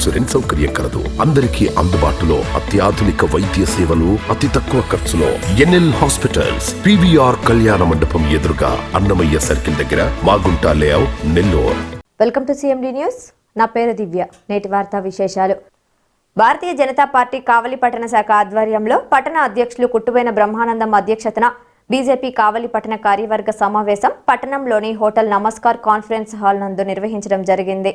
Insurance సౌకర్యం కలదు. అందరికీ అందుబాటులో అత్యాధునిక వైద్య సేవలు అతి తక్కువ ఖర్చులో. ఎన్ఎల్ హాస్పిటల్స్ పివిఆర్ కళ్యాణ మండపం ఎదురుగా అన్నమయ్య సర్కిల్ దగ్గర Magunta layout Nellore. Welcome to CMD news. నా పేరు దివ్య. నేటి వార్తా విశేషాలు. భారతీయ జనతా పార్టీ కావలి పట్టణ శాఖ ఆధ్వర్యంలో పట్టణ అధ్యక్షులు కుట్టుబైన బ్రహ్మానందం అధ్యక్షతన బీజేపీ కావలి పట్టణ కార్యవర్గ సమావేశం పట్టణంలోని హోటల్ నమస్కార్ కాన్ఫరెన్స్ హాల్ నందు నిర్వహించడం జరిగింది.